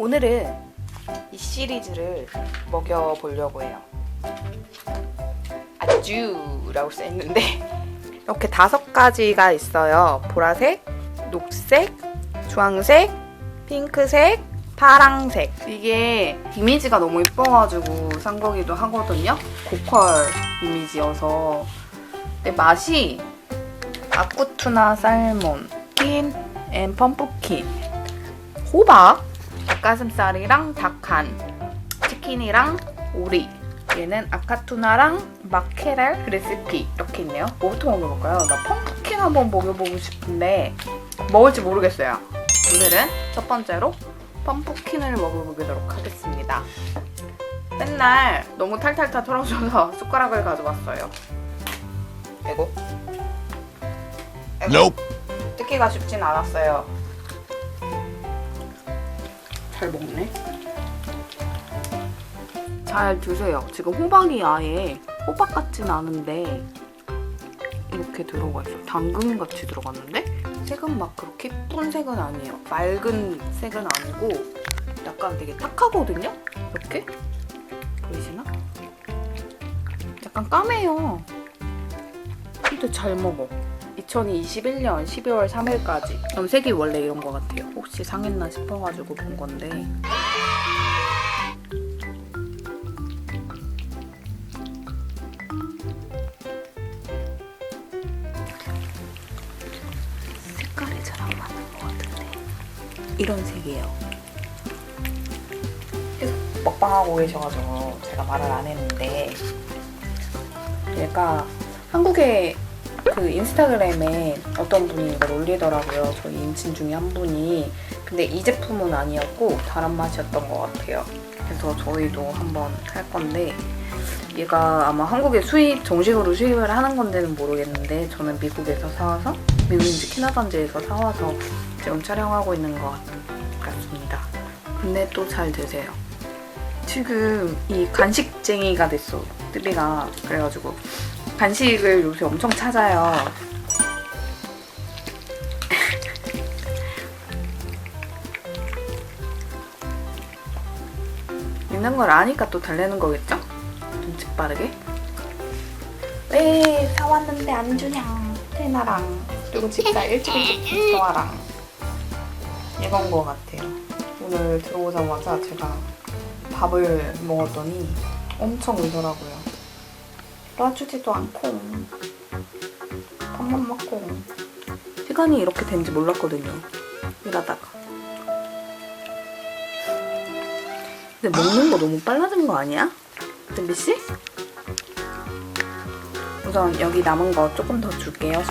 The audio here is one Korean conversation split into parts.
오늘은 이 시리즈를 먹여보려고 해요. 아주라고 써있는데 이렇게 다섯 가지가 있어요. 보라색, 녹색, 주황색, 핑크색, 파랑색. 이게 이미지가 너무 예뻐가지고 산 거기도 하거든요. 고퀄 이미지여서. 근데 맛이 아쿠투나 살몬, 킨, 앤 펌프킨, 호박, 닭가슴살이랑 닭간, 치킨이랑 오리. 얘는 아카투나랑 마케랄 레시피 이렇게 있네요. 뭐부터 먹어볼까요? 나 펌프킨 한번 먹여보고 싶은데 먹을지 모르겠어요. 오늘은 첫 번째로 펌프킨을 먹어보도록 하겠습니다. 맨날 너무 탈탈탈 털어줘서 숟가락을 가져왔어요. 아이고. 아이고. Nope. 뜯기가 쉽진 않았어요. 잘 먹네. 잘 드세요. 지금 호박이 아예 호박 같진 않은데 이렇게 들어가 있어요. 당근 같이 들어갔는데 색은 막 그렇게 예쁜 색은 아니에요. 맑은 색은 아니고 약간 되게 탁하거든요. 이렇게 보이시나? 약간 까매요. 근데 잘 먹어. 2021년 12월 3일까지. 염색이 원래 이런 것 같아요. 혹시 상했나 싶어가지고 본 건데. 색깔이 잘 안 맞는 것 같은데. 이런 색이에요. 계속 먹방하고 계셔가지고 제가 말을 안 했는데 얘가 한국에 그 인스타그램에 어떤 분이 이걸 올리더라고요. 저희 인친 중에 한 분이. 근데 이 제품은 아니었고 다른 맛이었던 것 같아요. 그래서 저희도 한번 할 건데 얘가 아마 한국에 수입 정식으로 수입을 하는 건지는 모르겠는데 저는 미국에서 사와서 미국인지 캐나다인지에서 사와서 지금 촬영하고 있는 것 같습니다. 근데 또 잘 드세요. 지금 이 간식쟁이가 됐어. 뜨비가 그래가지고 간식을 요새 엄청 찾아요. 있는 걸 아니까 또 달래는 거겠죠? 눈치 빠르게. 왜 사왔는데 안 주냐? 테나랑 그리고 집사 일찍 일찍 좋아랑 이건 거 같아요. 오늘 들어오자마자 제가 밥을 먹었더니 엄청 울더라고요. 놔주지도 않고 밥만 먹고 시간이 이렇게 된지 몰랐거든요. 일하다가. 근데 먹는 거 너무 빨라진 거 아니야? 덤비 씨? 우선 여기 남은 거 조금 더 줄게요.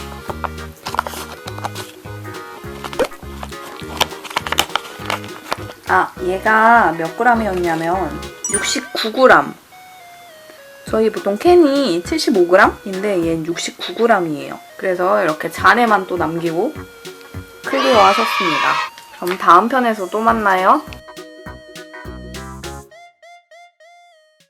아, 얘가 몇 g이었냐면 69g. 저희 보통 캔이 75g인데 얘는 69g이에요. 그래서 이렇게 잔에만 또 남기고 클리어 하셨습니다. 그럼 다음 편에서 또 만나요.